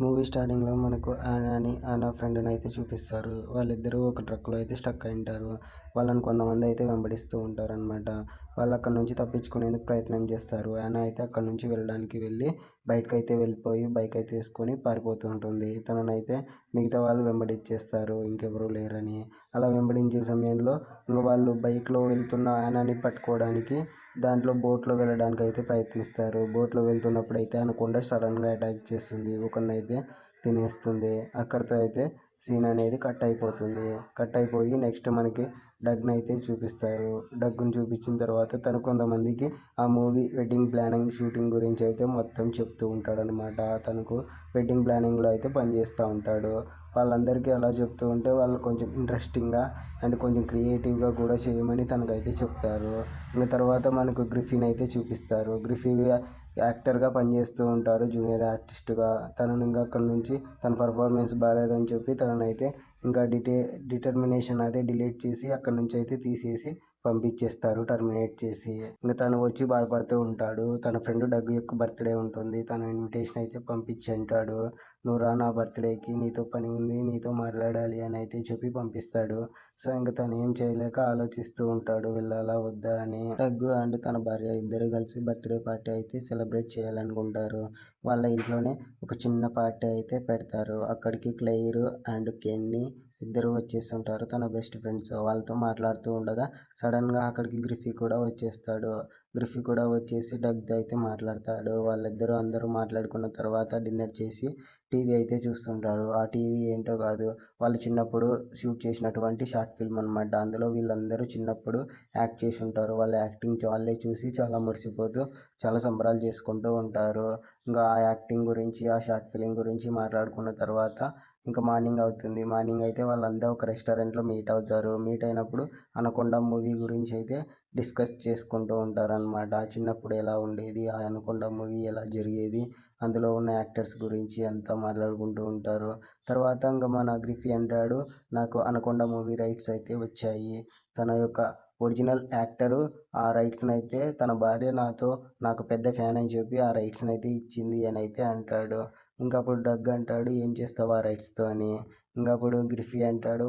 Movie స్టార్టింగ్లో మనకు అని ఆనా ఫ్రెండ్ని అయితే చూపిస్తారు. వాళ్ళిద్దరూ ఒక ట్రక్లో అయితే స్టక్ అయి ఉంటారు. వాళ్ళని కొంతమంది అయితే వెంబడిస్తూ ఉంటారు అనమాట వాళ్ళు అక్కడ నుంచి తప్పించుకునేందుకు ప్రయత్నం చేస్తారు. యానా అయితే అక్కడ నుంచి వెళ్ళడానికి వెళ్ళి బయటకు అయితే వెళ్ళిపోయి బైక్ అయితే వేసుకొని పారిపోతూ ఉంటుంది. తననైతే మిగతా వాళ్ళు వెంబడించేస్తారు. ఇంకెవరూ లేరని. అలా వెంబడించే సమయంలో ఇంక వాళ్ళు బైక్లో వెళ్తున్న యానాని పట్టుకోవడానికి దాంట్లో బోట్లో వెళ్ళడానికి అయితే ప్రయత్నిస్తారు. బోట్లో వెళ్తున్నప్పుడు అయితే అనకుండా సడన్గా అటాక్ చేస్తుంది. ఒకరినైతే తినేస్తుంది. అక్కడితో అయితే సీన్ అనేది కట్ అయిపోతుంది. కట్ అయిపోయి నెక్స్ట్ మనకి డగ్ను అయితే చూపిస్తారు. డగ్గును చూపించిన తర్వాత తను కొంతమందికి ఆ మూవీ వెడ్డింగ్ ప్లానింగ్ షూటింగ్ గురించి అయితే మొత్తం చెప్తూ ఉంటాడనమాట తనకు వెడ్డింగ్ ప్లానింగ్లో అయితే పనిచేస్తూ ఉంటాడు. వాళ్ళందరికీ అలా చెప్తూ ఉంటే వాళ్ళు కొంచెం ఇంట్రెస్టింగ్గా అండ్ కొంచెం క్రియేటివ్గా కూడా చేయమని తనకైతే చెప్తారు. ఇంకా తర్వాత మనకు గ్రిఫిన్ అయితే చూపిస్తారు. గ్రిఫిన్ యాక్టర్గా పనిచేస్తూ ఉంటారు. జూనియర్ ఆర్టిస్ట్గా తనను ఇంకా అక్కడి నుంచి తన పర్ఫార్మెన్స్ బాగాలేదని చెప్పి తననైతే ఇంకా డిటే డిటర్మినేషన్ అయితే డిలీట్ చేసి అక్కడి నుంచి అయితే తీసేసి పంపించేస్తారు టర్మినేట్ చేసి. ఇంకా తను వచ్చి బాధపడుతూ ఉంటాడు. తన ఫ్రెండ్ డగ్గు యొక్క బర్త్డే ఉంటుంది. తన ఇన్విటేషన్ అయితే పంపించి అంటాడు. నువ్వు రా నా బర్త్డేకి నీతో పని ఉంది నీతో మాట్లాడాలి అని అయితే చెప్పి పంపిస్తాడు. సో ఇంకా తను ఏం చేయలేక ఆలోచిస్తూ ఉంటాడు. వెళ్ళాలా వద్దా అని. డగ్గు అండ్ తన భార్య ఇద్దరు కలిసి బర్త్డే పార్టీ అయితే సెలబ్రేట్ చేయాలనుకుంటారు. వాళ్ళ ఇంట్లోనే ఒక చిన్న పార్టీ అయితే పెడతారు. అక్కడికి క్లెయిర్ అండ్ కెన్నీ ఇద్దరు వచ్చేస్తుంటారు. తన బెస్ట్ ఫ్రెండ్స్ వాళ్ళతో మాట్లాడుతూ ఉండగా సడన్గా అక్కడికి గ్రిఫీ కూడా వచ్చేస్తాడు. గ్రిఫీ కూడా వచ్చేసి డగ్తో అయితే మాట్లాడతాడు. వాళ్ళిద్దరూ అందరూ మాట్లాడుకున్న తర్వాత డిన్నర్ చేసి టీవీ అయితే చూస్తుంటారు. ఆ టీవీ ఏంటో కాదు. వాళ్ళు చిన్నప్పుడు షూట్ చేసినటువంటి షార్ట్ ఫిల్మ్ అనమాట అందులో వీళ్ళందరూ చిన్నప్పుడు యాక్ట్ చేసి ఉంటారు. వాళ్ళ యాక్టింగ్ వాళ్ళే చూసి చాలా మురిసిపోతూ చాలా సంబరాలు చేసుకుంటూ ఉంటారు. ఇంకా ఆ యాక్టింగ్ గురించి ఆ షార్ట్ ఫిలిం గురించి మాట్లాడుకున్న తర్వాత ఇంకా మార్నింగ్ అవుతుంది. మార్నింగ్ అయితే వాళ్ళంతా ఒక రెస్టారెంట్లో మీట్ అవుతారు. మీట్ అయినప్పుడు అనకొండ మూవీ గురించి అయితే డిస్కస్ చేసుకుంటూ ఉంటారనమాట చిన్నప్పుడు ఎలా ఉండేది? ఆ అనకొండ మూవీ ఎలా జరిగేది? అందులో ఉన్న యాక్టర్స్ గురించి అంతా మాట్లాడుకుంటూ ఉంటారు. తర్వాత ఇంకా మన గ్రిఫీ అంటాడు నాకు అనకొండ మూవీ రైట్స్ అయితే వచ్చాయి. తన యొక్క ఒరిజినల్ యాక్టరు ఆ రైట్స్ని అయితే తన భార్య నాతో నాకు పెద్ద ఫ్యాన్ అని చెప్పి ఆ రైట్స్ని అయితే ఇచ్చింది అని అయితే అంటాడు. ఇంకా అప్పుడు డగ్ అంటాడు ఏం చేస్తావా రైట్స్తో? అని. ఇంకా అప్పుడు గ్రిఫీ అంటాడు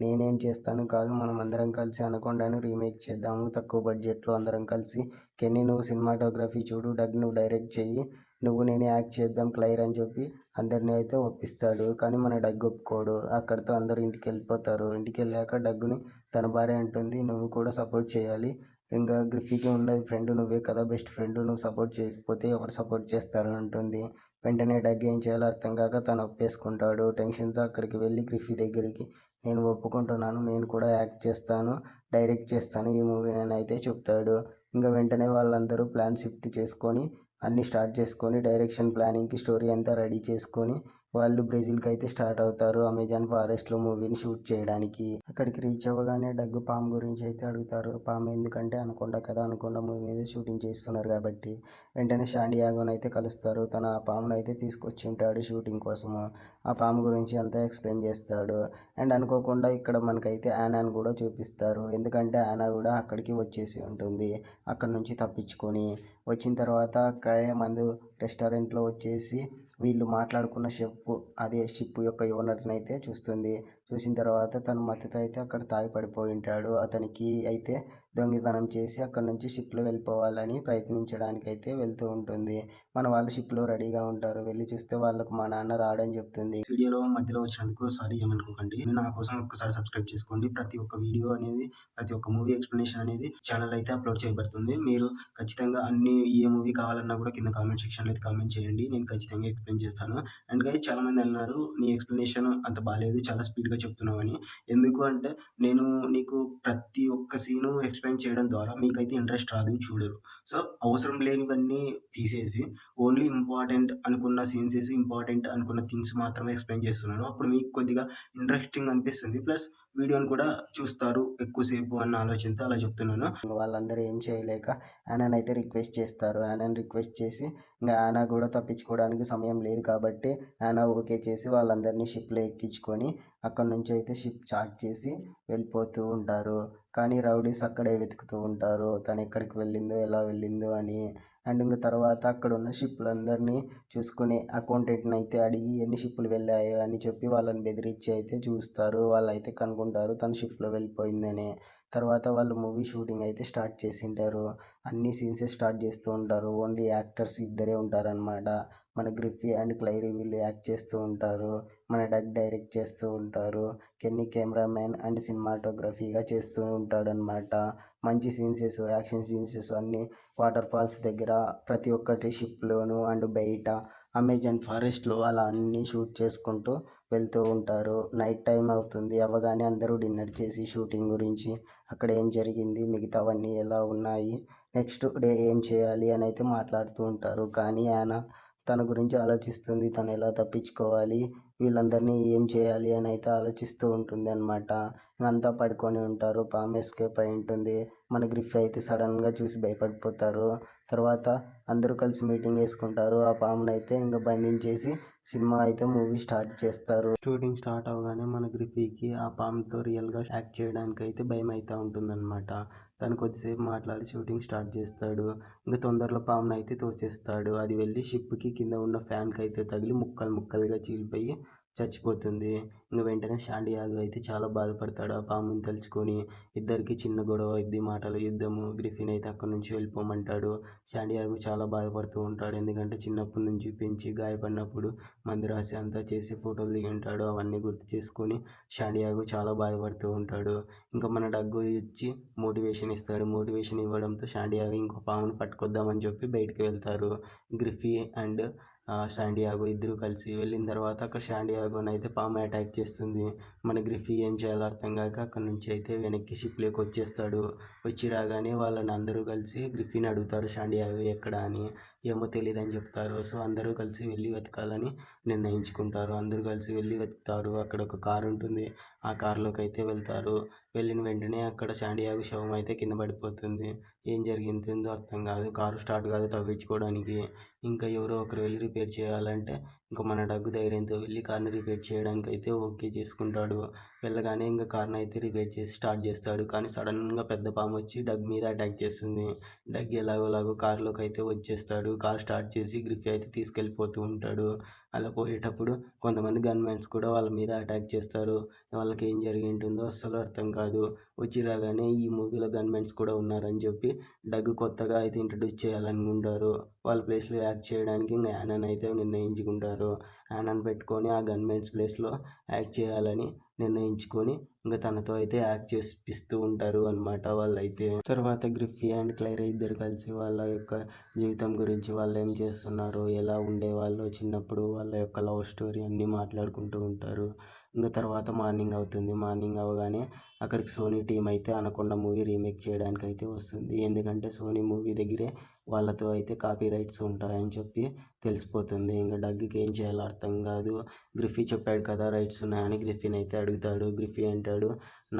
నేనేం చేస్తాను కాదు మనం అందరం కలిసి అనకొండను రీమేక్ చేద్దాము తక్కువ బడ్జెట్లో అందరం కలిసి. కెన్ని నువ్వు సినిమాటోగ్రఫీ చూడు డగ్ నువ్వు డైరెక్ట్ చెయ్యి నువ్వు నేను యాక్ట్ చేద్దాం క్లైర్ అని చెప్పి అందరినీ అయితే ఒప్పిస్తాడు. కానీ మన డగ్ ఒప్పుకోడు. అక్కడితో అందరూ ఇంటికి వెళ్ళిపోతారు. ఇంటికి వెళ్ళాక డగ్గుని తన భార్య అంటుంది నువ్వు కూడా సపోర్ట్ చేయాలి. ఇంకా గ్రిఫీకి ఉండేది ఫ్రెండ్ నువ్వే కదా బెస్ట్ ఫ్రెండ్ నువ్వు సపోర్ట్ చేయకపోతే ఎవరు సపోర్ట్ చేస్తారు? అంటుంది. వెంటనే డగ్ ఏం చేయాలో అర్థం కాక తను ఒప్పేసుకుంటాడు. టెన్షన్తో అక్కడికి వెళ్ళి గ్రిఫీ దగ్గరికి నేను ఒప్పుకుంటున్నాను నేను కూడా యాక్ట్ చేస్తాను డైరెక్ట్ చేస్తాను ఈ మూవీ నేను అయితే చెప్తాడు. ఇంకా వెంటనే వాళ్ళందరూ ప్లాన్ షిఫ్ట్ చేసుకొని అన్నీ స్టార్ట్ చేసుకొని డైరెక్షన్ ప్లానింగ్కి స్టోరీ అంతా రెడీ చేసుకొని వాళ్ళు బ్రెజిల్కి అయితే స్టార్ట్ అవుతారు. అమెజాన్ ఫారెస్ట్లో మూవీని షూట్ చేయడానికి. అక్కడికి రీచ్ అవ్వగానే డగ్గు పామ్ గురించి అయితే అడుగుతారు. పామ్ ఎందుకంటే అనుకుండా కదా అనుకుండా మూవీ మీద షూటింగ్ చేస్తున్నారు కాబట్టి వెంటనే షాండియాగోని అయితే కలుస్తారు. తన ఆ పామును అయితే తీసుకొచ్చి ఉంటాడు షూటింగ్ కోసము. ఆ పాము గురించి అంతా ఎక్స్ప్లెయిన్ చేస్తాడు. అండ్ అనుకోకుండా ఇక్కడ మనకైతే యానాని కూడా చూపిస్తారు. ఎందుకంటే యానా కూడా అక్కడికి వచ్చేసి ఉంటుంది. అక్కడ నుంచి తప్పించుకొని వచ్చిన తర్వాత అక్కడే మందు రెస్టారెంట్లో వచ్చేసి వీళ్ళు మాట్లాడుకున్న షిప్ అదే షిప్ యొక్క ఓనర్ని అయితే చూస్తుంది. చూసిన తర్వాత తను మద్దతు అయితే అక్కడ తాగి పడిపోయి ఉంటాడు. అతనికి అయితే దొంగతనం చేసి అక్కడ నుంచి షిప్లో వెళ్ళిపోవాలని ప్రయత్నించడానికి అయితే వెళ్తూ ఉంటుంది. మన వాళ్ళు షిప్లో రెడీగా ఉంటారు. వెళ్ళి చూస్తే వాళ్ళకు మా నాన్న రాడని చెప్తుంది. వీడియోలో మధ్యలో వచ్చినందుకు సారీ ఏమనుకోకండి. నా కోసం ఒక్కసారి సబ్స్క్రైబ్ చేసుకోండి. ప్రతి ఒక్క వీడియో అనేది ప్రతి ఒక్క మూవీ ఎక్స్ప్లెనేషన్ అనేది ఛానల్ అయితే అప్లోడ్ చేయబడుతుంది. మీరు ఖచ్చితంగా అన్ని ఏ మూవీ కావాలన్నా కూడా కింద కామెంట్ సెక్షన్లో అయితే కామెంట్ చేయండి. నేను ఖచ్చితంగా ఎక్స్ప్లెయిన్ చేస్తాను. అండ్ గైస్ చాలా మంది అన్నారు నీ ఎక్స్ప్లెనేషన్ అంత బాగాలేదు చాలా స్పీడ్గా చెప్తున్నావు అని ఎందుకు అంటే నేను నీకు ప్రతి ఒక్క సీను ఎక్స్ప్లెయిన్ చేయడం ద్వారా మీకైతే ఇంట్రెస్ట్ రాదు చూడరు. సో అవసరం లేనివన్నీ తీసేసి ఓన్లీ ఇంపార్టెంట్ అనుకున్న సీన్సెస్ ఇంపార్టెంట్ అనుకున్న థింగ్స్ మాత్రమే ఎక్స్ప్లెయిన్ చేస్తున్నాను. అప్పుడు మీకు కొద్దిగా ఇంట్రెస్టింగ్ అనిపిస్తుంది. ప్లస్ వీడియోని కూడా చూస్తారు ఎక్కువసేపు అన్న ఆలోచనతో అలా చెప్తున్నాను. వాళ్ళందరూ ఏం చేయలేక యానాని అయితే రిక్వెస్ట్ చేస్తారు. యానాని రిక్వెస్ట్ చేసి ఇంకా ఆయన కూడా తప్పించుకోవడానికి సమయం లేదు కాబట్టి యానా ఓకే చేసి వాళ్ళందరినీ షిప్లో ఎక్కించుకొని అక్కడ నుంచి అయితే షిప్ చార్ట్ చేసి వెళ్ళిపోతూ ఉంటారు. కానీ రౌడీస్ అక్కడే వెతుకుతూ ఉంటారు. తను ఎక్కడికి వెళ్ళిందో ఎలా వెళ్ళిందో అని అండ్ ఇంకా తర్వాత అక్కడ ఉన్న షిప్లందరినీ చూసుకుని అకౌంటెంట్ని అయితే అడిగి ఎన్ని షిప్పులు వెళ్ళాయో అని చెప్పి వాళ్ళని బెదిరించి అయితే చూస్తారు. వాళ్ళైతే కనుక్కుంటారు తన షిప్లో వెళ్ళిపోయిందని. తర్వాత వాళ్ళు మూవీ షూటింగ్ అయితే స్టార్ట్ చేసింటారు. అన్ని సీన్స్ స్టార్ట్ చేస్తూ ఉంటారు. ఓన్లీ యాక్టర్స్ ఇద్దరే ఉంటారనమాట మన గ్రిఫీ అండ్ క్లైరీ వీళ్ళు యాక్ట్ చేస్తూ ఉంటారు. మన డగ్ డైరెక్ట్ చేస్తూ ఉంటారు. కెన్నీ కెమెరామెన్ అండ్ సినిమాటోగ్రఫీగా చేస్తూ ఉంటాడనమాట మంచి సీన్సెస్ యాక్షన్ సీన్సెస్ అన్నీ వాటర్ ఫాల్స్ దగ్గర ప్రతి ఒక్కటి షిప్లోను అండ్ బయట అమెజాన్ ఫారెస్ట్లో అలా అన్నీ షూట్ చేసుకుంటూ వెళ్తూ ఉంటారు. నైట్ టైం అవుతుంది. అవ్వగానే అందరూ డిన్నర్ చేసి షూటింగ్ గురించి అక్కడ ఏం జరిగింది మిగతావన్నీ ఎలా ఉన్నాయి నెక్స్ట్ డే ఏం చేయాలి అని అయితే మాట్లాడుతూ ఉంటారు. కానీ ఆయన తన గురించి ఆలోచిస్తుంది. తను ఎలా తప్పించుకోవాలి? వీళ్ళందరినీ ఏం చేయాలి అని అయితే ఆలోచిస్తూ ఉంటుంది అనమాట అంతా పడుకొని ఉంటారు. పాము ఎస్కేప్ అయి ఉంటుంది. మన గ్రిఫ్ అయితే సడన్గా చూసి భయపడిపోతారు. తర్వాత అందరూ కలిసి మీటింగ్ వేసుకుంటారు ఆ పామునైతే అయితే ఇంకా బంధించేసి సినిమా అయితే మూవీ స్టార్ట్ చేస్తారు. షూటింగ్ స్టార్ట్ అవగానే మన గ్రిఫీకి ఆ పాముతో రియల్గా యాక్ట్ చేయడానికి అయితే భయం అవుతూ ఉంటుందన్నమాట. తను కొద్దిసేపు మాట్లాడి షూటింగ్ స్టార్ట్ చేస్తాడు. ఇంకా తొందరలో పామును అయితే తోచేస్తాడు అది వెళ్ళి షిప్కి కింద ఉన్న ఫ్యాన్కి అయితే తగిలి ముక్కలు ముక్కలుగా చీలిపోయి చచ్చిపోతుంది. ఇంక వెంటనే షాండియాగో అయితే చాలా బాధపడతాడు. ఆ పాముని తలుచుకొని ఇద్దరికి చిన్న గొడవ ఇద్ది మాటల యుద్ధము గ్రిఫిన్ అయితే అక్కడి నుంచి వెళ్ళిపోమంటాడు. షాండియాగో చాలా బాధపడుతూ ఉంటాడు. ఎందుకంటే చిన్నప్పటి నుంచి పెంచి గాయపడినప్పుడు మందిరాసి అంతా చేసి ఫోటోలు దిగి ఉంటాడు అవన్నీ గుర్తు చేసుకొని షాండియాగో చాలా బాధపడుతూ ఉంటాడు. ఇంకా మన డగ్గు ఇచ్చి మోటివేషన్ ఇస్తాడు. మోటివేషన్ ఇవ్వడంతో షాండియాగో ఇంకో పామును పట్టుకొద్దామని చెప్పి బయటికి వెళ్తారు. గ్రిఫీ అండ్ శాండియాగో ఇద్దరు కలిసి వెళ్ళిన తర్వాత అక్కడ శాండియాగోని అయితే పాము అటాక్ చేస్తుంది. మన గ్రిఫీ ఏం చేయాలో అర్థం కాక అక్కడ నుంచి అయితే వెనక్కి షిప్లోకి వచ్చేస్తాడు. వచ్చి రాగానే వాళ్ళని అందరూ కలిసి గ్రిఫీని అడుగుతారు శాండియాగో ఎక్కడ? అని. ఏమో తెలియదు అని చెప్తారు. సో అందరూ కలిసి వెళ్ళి వెతకాలని నిర్ణయించుకుంటారు. అందరూ కలిసి వెళ్ళి వెతుకుతారు. అక్కడ ఒక కారు ఉంటుంది. ఆ కారులోకి అయితే వెళ్తారు. వెళ్ళిన వెంటనే అక్కడ శాండియాగు శవం అయితే కింద పడిపోతుంది. ఏం జరిగిందో అర్థం కాదు. కారు స్టార్ట్ కాదు తవ్వించుకోవడానికి. ఇంకా ఎవరో ఒకరు వెళ్ళి రిపేర్ చేయాలంటే ఇంకా మన డగ్గు ధైర్యంతో వెళ్ళి కార్ని రిపేర్ చేయడానికి అయితే ఓకే చేసుకుంటాడు. వెళ్ళగానే ఇంకా కార్ని అయితే రిపేర్ చేసి స్టార్ట్ చేస్తాడు. కానీ సడన్గా పెద్ద పాము వచ్చి డగ్ మీద అటాక్ చేస్తుంది. డగ్ ఎలాగోలాగో కారులోకి అయితే వచ్చేస్తాడు. కార్ స్టార్ట్ చేసి గ్రిఫీ అయితే తీసుకెళ్ళిపోతూ ఉంటాడు. అలా పోయేటప్పుడు కొంతమంది గన్మెన్స్ కూడా వాళ్ళ మీద అటాక్ చేస్తారు. వాళ్ళకి ఏం జరిగి ఉంటుందో అస్సలు అర్థం కాదు. వచ్చి రాగానే ఈ మూవీలో గన్మెన్స్ కూడా ఉన్నారని చెప్పి డగ్ కొత్తగా అయితే ఇంట్రడ్యూస్ చేయాలనుకుంటారు వాళ్ళ ప్లేస్లో యాక్ట్ చేయడానికి ఇంకా యానన్ అయితే నిర్ణయించుకుంటారు. యానన్ పెట్టుకొని ఆ గన్మెన్స్ ప్లేస్లో యాక్ట్ చేయాలని నిర్ణయించుకొని ఇంకా తనతో అయితే యాక్ట్ చేపిస్తూ ఉంటారు అనమాట వాళ్ళైతే. తర్వాత గ్రిఫీ అండ్ క్లైరా ఇద్దరు కలిసి వాళ్ళ యొక్క జీవితం గురించి వాళ్ళు ఏం చేస్తున్నారు ఎలా ఉండేవాళ్ళు చిన్నప్పుడు వాళ్ళ యొక్క లవ్ స్టోరీ అన్నీ మాట్లాడుకుంటూ ఉంటారు. ఇంకా తర్వాత మార్నింగ్ అవుతుంది. మార్నింగ్ అవగానే అక్కడికి సోనీ టీం అయితే అనకొండ మూవీ రీమేక్ చేయడానికి అయితే వస్తుంది. ఎందుకంటే సోనీ మూవీ దగ్గరే వాళ్ళతో అయితే కాపీ రైట్స్ ఉంటాయని చెప్పి తెలిసిపోతుంది. ఇంకా డగ్గుకి ఏం చేయాలో అర్థం కాదు. గ్రిఫీ చెప్పాడు కదా రైట్స్ ఉన్నాయని గ్రిఫీని అయితే అడుగుతాడు. గ్రిఫీ అంటాడు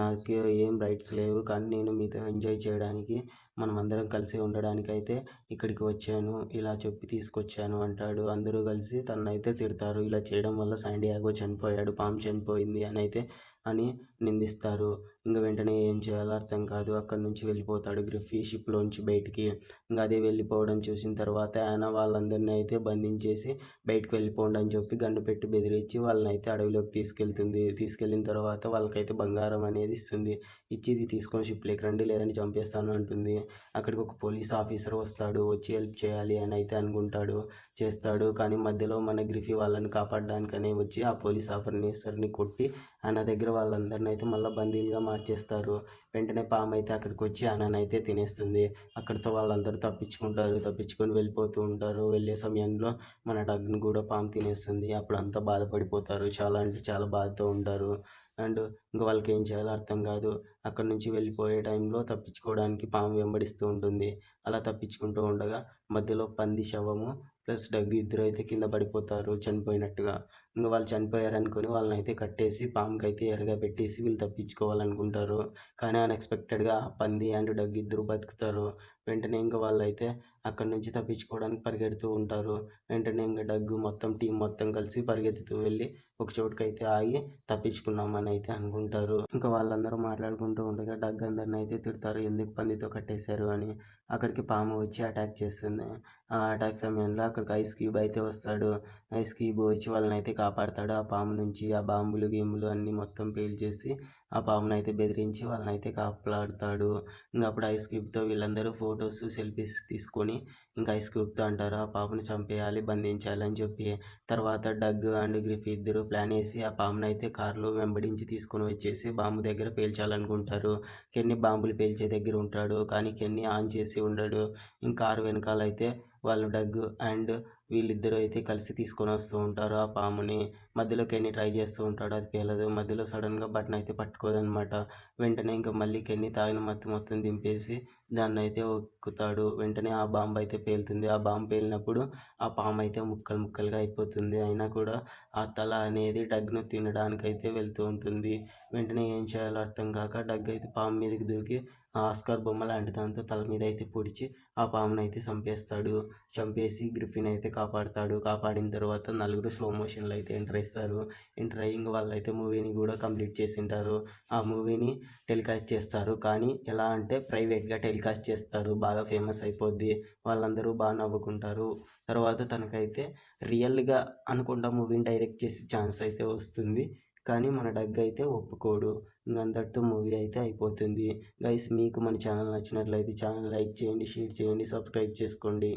నాకు ఏం రైట్స్ లేవు కానీ నేను మీతో ఎంజాయ్ చేయడానికి మనం అందరం కలిసి ఉండడానికి అయితే ఇక్కడికి వచ్చాను ఇలా చెప్పి తీసుకొచ్చాను అంటాడు. అందరూ కలిసి తనైతే తిడతారు. ఇలా చేయడం వల్ల శాండియాగో చనిపోయాడు పాము చనిపోయింది అని అయితే అని నిందిస్తారు. ఇంకా వెంటనే ఏం చేయాలో అర్థం కాదు. అక్కడి నుంచి వెళ్ళిపోతాడు గ్రిఫీ షిప్లోంచి బయటికి. ఇంకా అదే వెళ్ళిపోవడం చూసిన తర్వాత ఆయన వాళ్ళందరినీ అయితే బంధించేసి బయటకు వెళ్ళిపోండి అని చెప్పి గన్ను పెట్టి బెదిరించి వాళ్ళని అయితే అడవిలోకి తీసుకెళ్తుంది. తీసుకెళ్ళిన తర్వాత వాళ్ళకైతే బంగారం అనేది ఇస్తుంది. ఇచ్చి ఇది తీసుకొని షిప్లోకి రండి లేదంటే చంపేస్తాను అంటుంది. అక్కడికి ఒక పోలీస్ ఆఫీసర్ వస్తాడు వచ్చి హెల్ప్ చేయాలి అని అయితే అనుకుంటాడు చేస్తాడు. కానీ మధ్యలో మన గ్రిఫీ వాళ్ళని కాపాడడానికనే వచ్చి ఆ పోలీస్ ఆఫీసర్ని కొట్టి ఆయన దగ్గర వాళ్ళందరిని అయితే మళ్ళీ బందీలుగా మార్చేస్తారు వెంటనే పాము అయితే అక్కడికి వచ్చి ఆయనను అయితే తినేస్తుంది. అక్కడితో వాళ్ళందరూ తప్పించుకుంటారు. తప్పించుకొని వెళ్ళిపోతూ ఉంటారు. వెళ్ళే సమయంలో మన డగ్ని కూడా పాము తినేస్తుంది. అప్పుడు అంతా బాధపడిపోతారు. చాలా అంటే చాలా బాధతో ఉంటారు. అండ్ ఇంకా వాళ్ళకి ఏం చేయాలో అర్థం కాదు. అక్కడ నుంచి వెళ్ళిపోయే టైంలో తప్పించుకోవడానికి పాము వెంబడిస్తూ ఉంటుంది. అలా తప్పించుకుంటూ ఉండగా మధ్యలో పంది శవము ప్లస్ డగ్గు ఇద్దరు అయితే కింద పడిపోతారు చనిపోయినట్టుగా. ఇంకా వాళ్ళు చనిపోయారు అనుకొని వాళ్ళని అయితే కట్టేసి పాముకి అయితే ఎరగా పెట్టేసి వీళ్ళు తప్పించుకోవాలనుకుంటారు. కానీ అన్ఎక్స్పెక్టెడ్గా పంది అండ్ డగ్ ఇద్దరు బతుకుతారు. వెంటనే ఇంకా వాళ్ళైతే అక్కడి నుంచి తప్పించుకోవడానికి పరిగెడుతూ ఉంటారు. వెంటనే ఇంకా డగ్గు మొత్తం టీం మొత్తం కలిసి పరిగెత్తుతూ వెళ్ళి ఒక చోటుకైతే ఆగి తప్పించుకున్నామని అయితే అనుకుంటారు. ఇంకా వాళ్ళందరూ మాట్లాడుకుంటూ ఉండగా డగ్ అందరిని అయితే తిడతారు. ఎందుకు పందితో కట్టేశారు అని. అక్కడికి పాము వచ్చి అటాక్ చేస్తుంది. ఆ అటాక్ సమయంలో అక్కడికి ఐస్ క్యూబ్ అయితే వస్తాడు. ఐస్ క్యూబ్ వచ్చి వాళ్ళని అయితే కాపాడతాడు ఆ పాము నుంచి ఆ బాంబులు గేములు అన్నీ మొత్తం పేల్చేసి ఆ పామును అయితే బెదిరించి వాళ్ళని అయితే కాపాడుతాడు. ఇంకా అప్పుడు ఐస్ క్యూబ్తో వీళ్ళందరూ ఫొటోస్ సెల్ఫీస్ తీసుకొని ఇంకా ఐస్ క్యూబ్తో అంటారు ఆ పామును చంపేయాలి బంధించాలి అని చెప్పి. తర్వాత డగ్ అండ్ గ్రిఫ్ ఇద్దరు ప్లాన్ వేసి ఆ పామును అయితే కారులో వెంబడించి తీసుకొని వచ్చేసి బాంబు దగ్గర పేల్చాలనుకుంటారు. కెన్ని బాంబులు పేల్చే దగ్గర ఉంటాడు కానీ కెన్ని ఆన్ చేసి ఉండడు. ఇంకా కారు వెనకాల అయితే వాళ్ళు డగ్ అండ్ వీళ్ళిద్దరూ అయితే కలిసి తీసుకొని వస్తూ ఉంటారు ఆ పాముని. మధ్యలో కెన్నీ ట్రై చేస్తూ ఉంటాడు అది పేలదు. మధ్యలో సడన్గా బటన్ అయితే పట్టుకోదనమాట. వెంటనే ఇంకా మళ్ళీ కెన్ని తాగిన మత్తు మొత్తం దింపేసి దాన్ని అయితే ఒక్కుతాడు. వెంటనే ఆ బాంబు అయితే పేలుతుంది. ఆ బాంబు పేలినప్పుడు ఆ పాము అయితే ముక్కలు ముక్కలుగా అయిపోతుంది. అయినా కూడా ఆ తల అనేది డగ్ను తినడానికి అయితే వెళ్తూ ఉంటుంది. వెంటనే ఏం చేయాలో అర్థం కాక డగ్ అయితే పాము మీదకి దూకి ఆ ఆస్కార్ బొమ్మ లాంటి దాంతో తల మీద అయితే పొడిచి ఆ పామును అయితే చంపేస్తాడు. చంపేసి గ్రిఫిన్ అయితే కాపాడుతాడు. కాపాడిన తర్వాత నలుగురు స్లో మోషన్లో అయితే ఎంటర్ చేస్తారు. ఎంటర్ అయ్యి వాళ్ళు అయితే మూవీని కూడా కంప్లీట్ చేసింటారు. ఆ మూవీని టెలికాస్ట్ చేస్తారు. కానీ ఎలా అంటే ప్రైవేట్గా టెలికాస్ట్ చేస్తారు. బాగా ఫేమస్ అయిపోద్ది. వాళ్ళందరూ బాగా నవ్వుకుంటారు. తర్వాత తనకైతే రియల్గా అనుకుంటా మూవీని డైరెక్ట్ చేసే ఛాన్స్ అయితే వస్తుంది. కానీ మన డగ్ అయితే ఒప్పుకోడు. ఇంక మూవీ అయితే అయిపోతుంది. గైస్ మీకు మన ఛానల్ నచ్చినట్లయితే ఛానల్ లైక్ చేయండి షేర్ చేయండి సబ్స్క్రైబ్ చేసుకోండి.